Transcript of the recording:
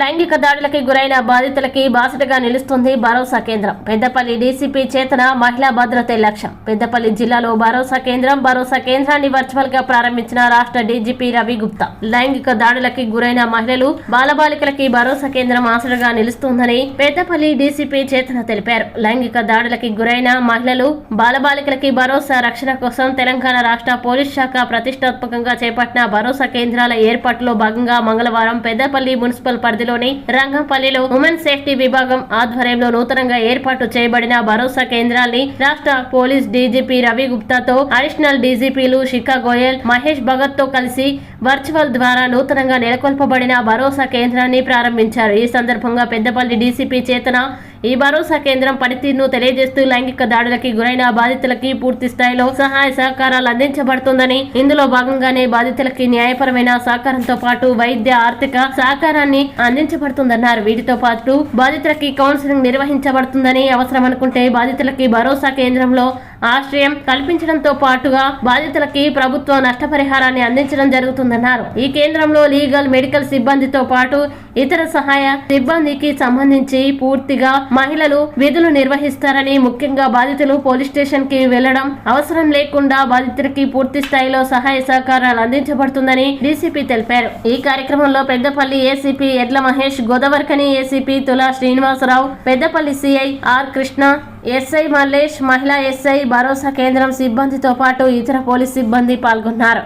లైంగిక దాడులకి గురైన బాధితులకి బాసటగా నిలుస్తుంది భరోసా కేంద్రం. పెద్దపల్లి డీసీపీ చేతన మహిళా భద్రతే లక్ష్యం. పెద్దపల్లి జిల్లాలో భరోసా కేంద్రం భరోసా కేంద్రాన్ని వర్చువల్గా ప్రారంభించిన రాష్ట్ర డీజీపీ రవి గుప్తా. లైంగిక దాడులకి గురైన మహిళలు బాలబాలికలకి భరోసా కేంద్రం ఆసరగా నిలుస్తుందని పెద్దపల్లి డీసీపీ చేతన తెలిపారు. లైంగిక దాడులకి గురైన మహిళలు బాలబాలికలకి భరోసా రక్షణ కోసం తెలంగాణ రాష్ట్ర పోలీస్ శాఖ ప్రతిష్టాత్మకంగా చేపట్టిన భరోసా కేంద్రాల ఏర్పాటులో భాగంగా మంగళవారం పెద్దపల్లి మున్సిపల్ పరిధిలోని రంగంపల్లిలో ఉమెన్ సేఫ్టీ విభాగం ఆధ్వర్యంలో నూతనంగా ఏర్పాటు చేయబడిన భరోసా కేంద్రాన్ని రాష్ట్ర పోలీస్ డీజీపీ రవి గుప్తాతో అడిషనల్ డీజీపీలు శిఖా గోయల్ మహేష్ భగత్తో కలిసి వర్చువల్ ద్వారా నూతనంగా నెలకొల్పబడిన భరోసా కేంద్రాన్ని ప్రారంభించారు. ఈ సందర్భంగా పెద్దపల్లి డీసీపీ చేతన ఈ భరోసా కేంద్రం పనితీరును తెలియజేస్తూ లైంగిక దాడులకి గురైన బాధితులకి పూర్తి స్థాయిలో సహాయ సహకారాలు అందించబడుతుందని. ఇందులో భాగంగానే బాధితులకి న్యాయపరమైన సహకారంతో పాటు వైద్య ఆర్థిక సహకారాన్ని అందించబడుతుందన్నారు. వీటితో పాటు బాధితులకి కౌన్సిలింగ్ నిర్వహించబడుతుందని అవసరం అనుకుంటే బాధితులకి భరోసా కేంద్రంలో ఆశ్రయం కల్పించడంతో పాటుగా బాధితులకి ప్రభుత్వ నష్టపరిహారాన్ని అందించడం జరుగుతుందన్నారు. ఈ కేంద్రంలో లీగల్ మెడికల్ సిబ్బందితో పాటు ఇతర సహాయ సిబ్బందికి సంబంధించి పూర్తిగా మహిళలు విధులు నిర్వహిస్తారని ముఖ్యంగా బాధితులు పోలీస్ స్టేషన్కి వెళ్ళడం అవసరం లేకుండా బాధితులకి పూర్తి స్థాయిలో సహాయ సహకారాలు అందించబడుతుందని డీసీపీ తెలిపారు. ఈ కార్యక్రమంలో పెద్దపల్లి ఏసీపీ ఎడ్ల Mahesh Godavarikhani ACP Tula Srinivasa Rao Peddapalli CI R Krishna SI Mallesh మహిళా ఎస్ఐ భరోసా కేంద్రం సిబ్బందితో పాటు ఇతర పోలీస్ సిబ్బంది పాల్గొన్నారు.